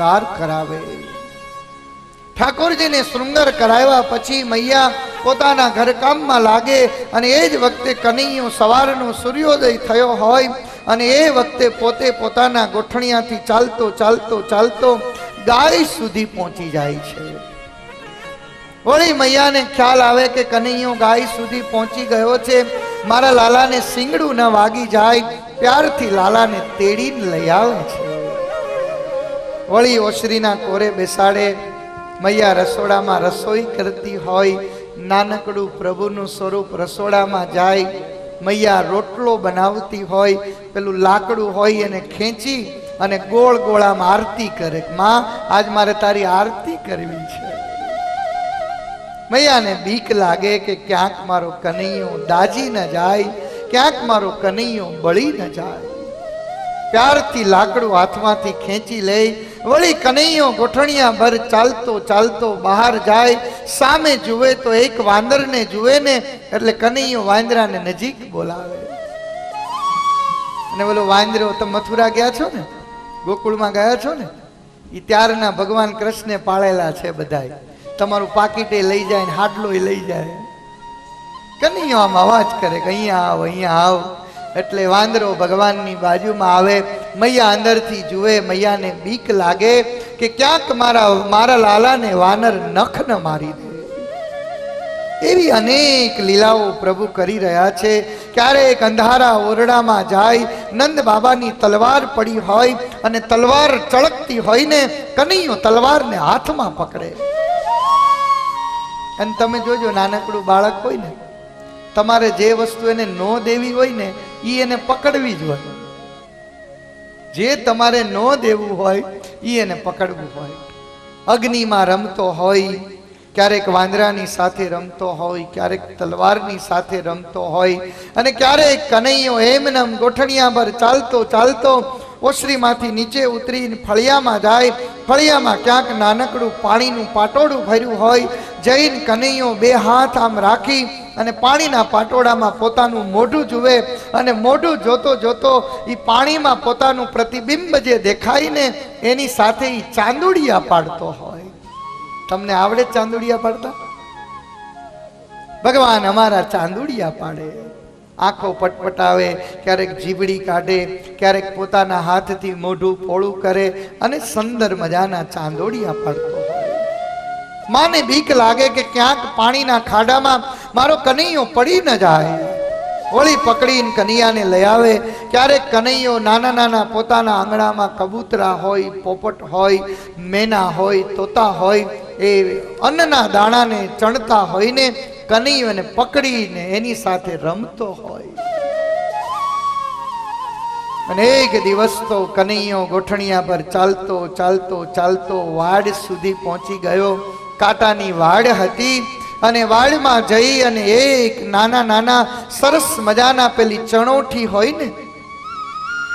શૃંગાર કરાવે. ઠાકોરજીને શૃંગાર કરાવ્યા પછી મૈયા પોતાના ઘરકામમાં લાગે અને એ જ વખતે કનૈયો સવારનો સૂર્યોદય થયો હોય અને એ વખતે પોતે પોતાના ગોઠણિયાથી ચાલતો ચાલતો ચાલતો ગાય સુધી પહોંચી જાય છે. વળી મૈયાને ખ્યાલ આવે કે કનૈયો ગાય સુધી પહોંચી ગયો છે. મારા લાલાને સિંગડું ન વાગી જાય. ત્યારથી લાલાને તેડીને લઈ આવે છે. વળી ઓસરીના કોરે બેસાડે, મૈયા રસોડામાં રસોઈ કરતી હોય, નાનકડું પ્રભુનું સ્વરૂપ રસોડામાં જાય, મૈયા રોટલો બનાવતી હોય, પેલું લાકડું હોય એને ખેંચી અને ગોળ ગોળામાં આરતી કરે. માં, આજ મારે તારી આરતી કરવી છે. મૈયાને બીક લાગે કે ક્યાંક મારો કનૈયો દાજી ન જાય, ક્યાંક મારો કનૈયો બળી ન જાય. પ્યારથી લાકડું હાથમાંથી ખેંચી લઈ વળી કનૈયો ગોઠણિયા ભર ચાલતો ચાલતો બહાર જાય, સામે જુએ તો એક વાંદરને જુએ ને, એટલે કનૈયો વાંદરાને નજીક બોલાવે. અને બોલો, વાંદરો, તમે મથુરા ગયા છો ને? ગોકુળમાં ગયા છો ને? એ ત્યારના ભગવાન કૃષ્ણે પાળેલા છે બધા તમારું પાકીટે લઈ જાય ને એ લઈ જાય. કનૈયો આમ અવાજ કરે કે અહીંયા આવ અહીંયા આવ. એટલે વાંદરો ભગવાનની બાજુમાં આવે, મૈયા અંદરથી જુએ, મૈયાને બીક લાગે કે ક્યાંક મારા મારા લાલાને વાનર નખ ન મારી દે. એવી અનેક લીલાઓ પ્રભુ કરી રહ્યા છે. ક્યારેક અંધારા ઓરડામાં જાય, નંદ બાબાની તલવાર પડી હોય અને તલવાર ચળકતી હોય ને કનૈયો તલવારને હાથમાં પકડે. અને તમે જોજો નાનકડું બાળક હોય ને તમારે જે વસ્તુ એને નો દેવી હોય ને એ એને પકડવી જ હોય. જે તમારે નો દેવું હોય એ એને પકડવું હોય. અગ્નિમાં રમતો હોય, ક્યારેક વાંદરાની સાથે રમતો હોય, ક્યારેક તલવારની સાથે રમતો હોય, અને ક્યારેક કનૈયો એમનેમ ગોઠણિયા પર ચાલતો ચાલતો ઓસરીમાંથી નીચે ઉતરીને ફળિયામાં જાય, ફળિયામાં ક્યાંક નાનકડું પાણીનું પાટોડું ભર્યું હોય જૈન કનૈયો બે હાથ આમ રાખી અને પાણીના પાટોડામાં પોતાનું મોઢું જુએ અને મોઢું જોતો જોતો એ પાણીમાં પોતાનું પ્રતિબિંબ જે દેખાય ને એની સાથે એ ચાંદુડિયા પાડતો હોય. તમને આવડે ચાંદુડિયા પાડતા? ભગવાન અમારા ચાંદુડિયા પાડે. આંખો પટપટાવે, ક્યારેક જીબડી કાઢે, ક્યારેક પોતાના હાથથી મોઢું પોળું કરે અને સુંદર મજાના ચાંદોડિયા પાડતો માને બીક લાગે કે ક્યાંક પાણીના ખાડામાં મારો કનૈયો પડી ન જાય. હોળી પકડીને કનૈયાને લઈ આવે, ક્યારેક કનૈયો નાના નાના પોતાના આંગણામાં કબૂતરા હોય, પોપટ હોય, મેના હોય, તોતા હોય એ અન્નના દાણાને ચણતા હોય ને કનૈયોને પકડીને એની સાથે રમતો હોય. અને એક દિવસ તો કનૈયો ગોઠણિયા પર ચાલતો ચાલતો ચાલતો વાડ સુધી પહોંચી ગયો. કાંટાની વાડ હતી અને વાડમાં જઈ અને એક નાના નાના સરસ મજાના પેલી ચણોઠી હોય ને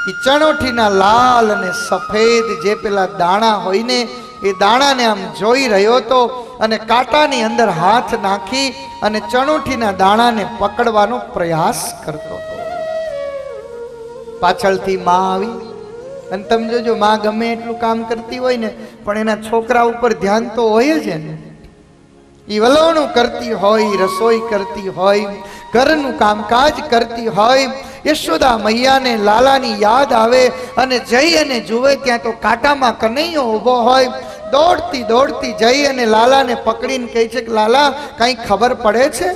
એ ચણોઠીના લાલ અને સફેદ જે પેલા દાણા હોય ને એ દાણાને આમ જોઈ રહ્યો હતો અને કાંટાની અંદર હાથ નાખી અને ચણોઠીના દાણાને પકડવાનો પ્રયાસ કરતો હતો. પાછળથી માં આવી. અને તમે જોજો, માં ગમે એટલું કામ કરતી હોય ને, પણ એના છોકરા ઉપર ધ્યાન તો હોય જ એને. એ વલોણું કરતી હોય, રસોઈ કરતી હોય, ઘરનું કામકાજ કરતી હોય યશોદા મૈયાને લાલાની યાદ આવે અને જઈ અને જુએ ત્યાં તો કાંટામાં કનૈયો ઊભો હોય. દોડતી દોડતી જઈ અને લાલાને પકડીને કહે છે કે, લાલા, કંઈ ખબર પડે છે?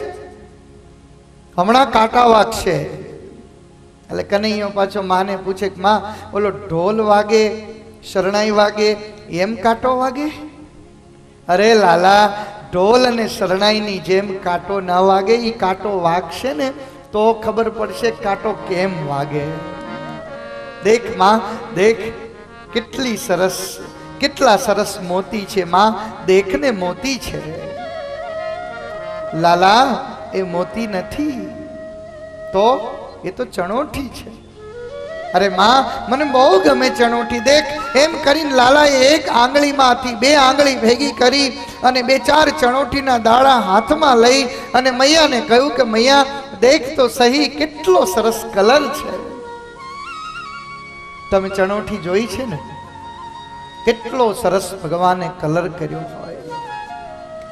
હમણાં કાંટા વાગશે એટલે કનૈયો પાછો માને પૂછે કે, માં ઓલો ઢોલ વાગે, શરણાઈ વાગે, એમ કાંટો વાગે? અરે લાલા, ઢોલ અને શરણાઈની જેમ કાંટો ન વાગે એ કાંટો વાગશે ને? તો ખબર પડશે કાંટો કેમ વાગે. દેખમાં, દેખ, કેટલી સરસ, કેટલા સરસ મોતી છે માં, દેખને મોતી છે. લાલા, એ મોતી નથી. તો, એ તો ચણોઠી છે. અરે માં, મને બહુ ગમે ચણોઠી. દેખ, એમ કરીને લાલાએ એક આંગળીમાંથી બે આંગળી ભેગી કરી અને બે ચાર ચણોઠીના દાળા હાથમાં લઈ અને મૈયાને કહ્યું કે, મૈયા દેખ તો સહી કેટલો સરસ કલર છે. તમે ચણોઠી જોઈ છે ને? કેટલો સરસ ભગવાને કલર કર્યો હોય.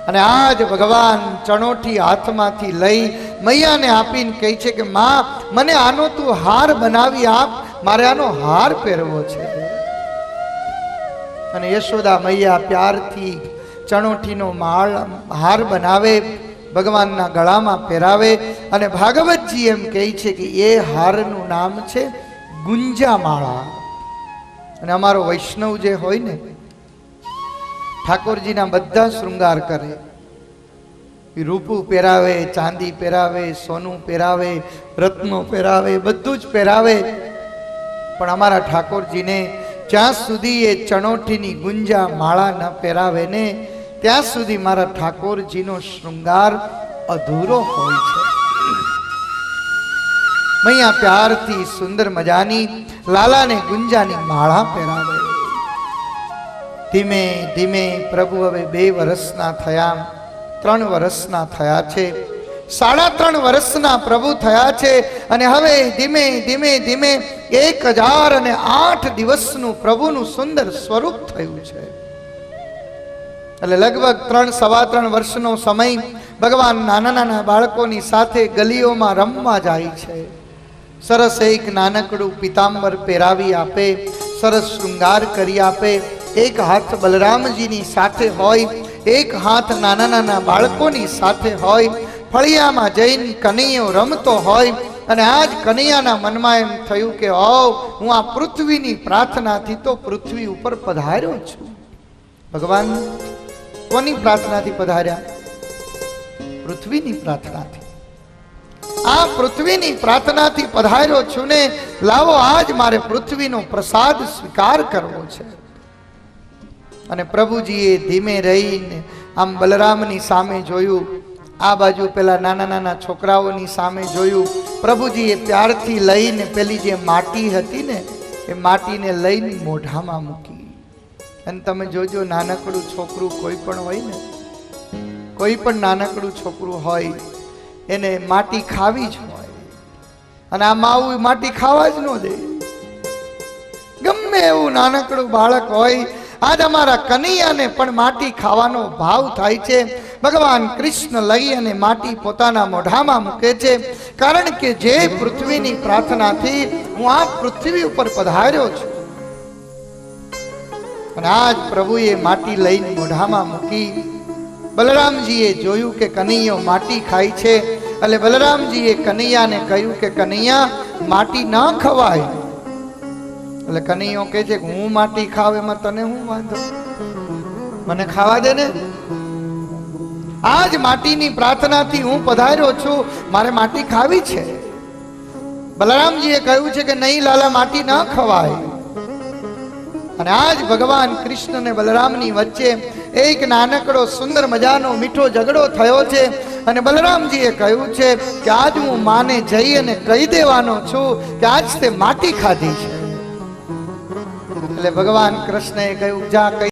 અને આ જ ભગવાન ચણોઠી હાથમાંથી લઈ મૈયાને આપીને કહે છે કે, માં, મને આનો તું હાર બનાવી આપ. મારે આનો હાર પહેરવો છે. અને યશોદા મૈયા પ્યારથી ચણોઠીનો માળ હાર બનાવે. ભગવાનના ગળામાં પહેરાવે અને ભાગવતજી એમ કહે છે કે એ હારનું નામ છે ગુંજામાળા. અને અમારો વૈષ્ણવ જે હોય ને, ઠાકોરજીના બધા શૃંગાર કરે. રૂપું પહેરાવે, ચાંદી પહેરાવે, સોનું પહેરાવે, રત્નો પહેરાવે, બધું જ પહેરાવે. પણ અમારા ઠાકોરજીને જ્યાં સુધી એ ચણોઠીની ગુંજા માળા ન પહેરાવે ને ત્યાં સુધી મારા ઠાકોરજીનો શૃંગાર અધૂરો હોય છે. મૈયા પ્યારથી સુંદર મજાની લાલાને ગુંજાની માળા પહેરાવે. ધીમે ધીમે પ્રભુ હવે બે વર્ષના થયા, ત્રણ વર્ષના થયા છે. સાડા ત્રણ વર્ષના પ્રભુ થયા છે અને હવે ધીમે ધીમે ધીમે એક હજાર અને આઠ દિવસનું પ્રભુનું સુંદર સ્વરૂપ થયું છે. એટલે લગભગ ત્રણ, સવા ત્રણ વર્ષનો સમય ભગવાન નાના નાના બાળકોની સાથે ગલીઓમાં રમવા જાય છે. સરસ એક નાનકડું પિતાંબર પહેરાવી આપે, સરસ શૃંગાર કરી આપે. એક હાથ બલરામજીની સાથે હોય, એક હાથ નાના નાના બાળકોની સાથે હોય. ફળિયામાં જઈને કનૈયો રમતો હોય અને આજ કનૈયાના મનમાં એમ થયું કે ઓ હું આ પૃથ્વીની પ્રાર્થનાથી તો પૃથ્વી ઉપર પધાર્યો છું. ભગવાન કોની પ્રાર્થનાથી પધાર્યા. પૃથ્વીની પ્રાર્થનાથી. આ પૃથ્વીની પ્રાર્થનાથી પધાર્યો છું ને, લાવો આજ મારે પૃથ્વીનો પ્રસાદ સ્વીકાર કરવો છે. અને પ્રભુજીએ ધીમે રહીને આમ બલરામની સામે જોયું, આ બાજુ પેલા નાના નાના છોકરાઓની સામે જોયું, પ્રભુજીએ પ્યારથી લઈને પેલી જે માટી હતી ને, એ માટીને લઈને મોઢામાં મૂકી. અને તમે જોજો, નાનકડું છોકરું કોઈ પણ હોય ને, કોઈ પણ નાનકડું છોકરું હોય, એને માટી ખાવી જ હોય. અને આ માવું માટી ખાવા જ ન દે. ગમે એવું નાનકડું બાળક હોય, આજ અમારા કનૈયાને પણ માટી ખાવાનો ભાવ થાય છે. ભગવાન કૃષ્ણ લઈ અને માટી પોતાના મોઢામાં મૂકે છે. કારણ કે જે પૃથ્વીની પ્રાર્થનાથી હું આ પૃથ્વી ઉપર પધાર્યો છું. અને આજ પ્રભુએ માટી લઈને મોઢામાં મૂકી બલરામજીએ જોયું કે કનૈયો માટી ખાય છે. એટલે બલરામજીએ કનૈયાને કહ્યું કે કનૈયા, માટી ન ખવાય. એટલે કનૈયો કહે છે કે હું માટી ખાવ એમાં તને હું વાંધો? મને ખાવા દે ને? આજ માટીની પ્રાર્થનાથી હું પધાર્યો છું. મારે માટી ખાવી છે. બલરામજીએ કહ્યું છે કે નહીં લાલા, માટી ન ખવાય. અને આજ ભગવાન કૃષ્ણ અને બલરામની વચ્ચે એક નાનકડો સુંદર મજાનો મીઠો ઝઘડો થયો છે. અને બલરામજીએ કહ્યું છે કે આજ હું માને જઈ અને કહી દેવાનો છું કે આજ તે માટી ખાધી છે. એટલે ભગવાન કૃષ્ણએ કહ્યું, જા, કહી